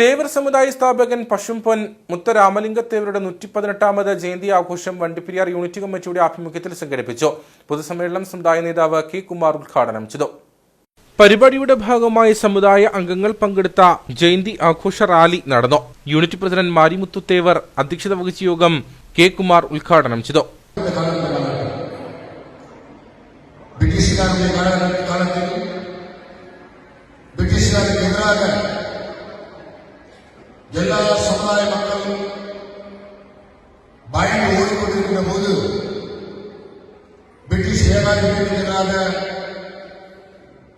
തേവർ സമുദായ സ്ഥാപകൻ പശുംപൊൻ മുത്തരാമലിംഗത്തേവരുടെ നൂറ്റി പതിനെട്ടാമത് ജയന്തി ആഘോഷം വണ്ടിപ്പെരിയാർ യൂണിറ്റ് കമ്മിറ്റിയുടെ ആഭിമുഖ്യത്തിൽ സംഘടിപ്പിച്ചു. പൊതുസമ്മേളനം സമുദായ നേതാവ് കെ കുമാർ ഉദ്ഘാടനം ചെയ്തു. പരിപാടിയുടെ ഭാഗമായി സമുദായ അംഗങ്ങൾ പങ്കെടുത്ത ജയന്തി ആഘോഷ റാലി നടന്നു. യൂണിറ്റ് പ്രസിഡന്റ് മാരിമുത്തു തേവർ അധ്യക്ഷത വഹിച്ച യോഗം കെ കുമാർ ഉദ്ഘാടനം ചെയ്തു. ബ്രിട്ടീഷുകാരുടെ കാലത്തിൽ ബ്രിട്ടീഷുകാർക്ക് എതിരാകാൻ எல்லா சமுதாய மக்களும் பயந்து ஓடிக்கொண்டிருக்கிற போது பிரிட்டிஷ் ஏகாதிபத்தியத்துக்கு எதிராக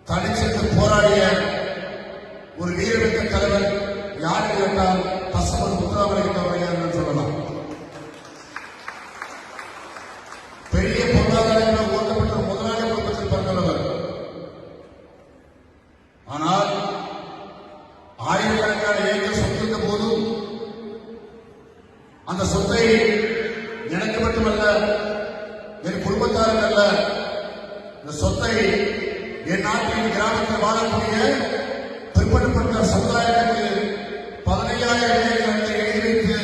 தனிச்சென்று போராடிய ஒரு வீரமிக்க தலைவர் யார் கேட்டால் பசவன் முத்துராமலிங்க அவர்கள் என்று சொல்லலாம். பெரிய பொருளாதாரங்கள் ஓட்டப்பட்ட முதலாளி குடும்பத்தில் பிறந்தவர் ஆனால் ஆயிரக்கணக்கான ஏக்கர் சொத்து இருந்த போதும் அந்த சொத்தை எனக்கு மட்டுமல்ல என் குடும்பத்தாருக்கு அல்ல இந்த சொத்தை என் நாட்டின் கிராமத்தில் வாழக்கூடிய பிற்படுத்தப்பட்ட சமுதாயத்துக்கு பதினையாயிரம் ஏக்கர் எழுதி வைத்து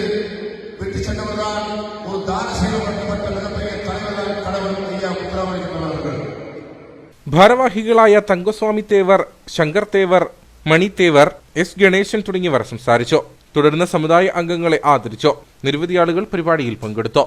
விட்டு சென்றவர்தான் ஒரு தான செய்யப்பட்ட மிகப்பெரிய தலைவர் கடவுள் ஐயா முத்துராமலிங்கம் அவர்கள் ഭാരവാഹികളായ തങ്കസ്വാമി തേവർ ശങ്കർ തേവർ മണി തേവർ എസ്. ഗണേശൻ തുടങ്ങിയവർ സംസാരിച്ചു. തുടർന്ന് സമുദായ അംഗങ്ങളെ ആദരിച്ചു. നിരവധി ആളുകൾ പരിപാടിയിൽ പങ്കെടുത്തു.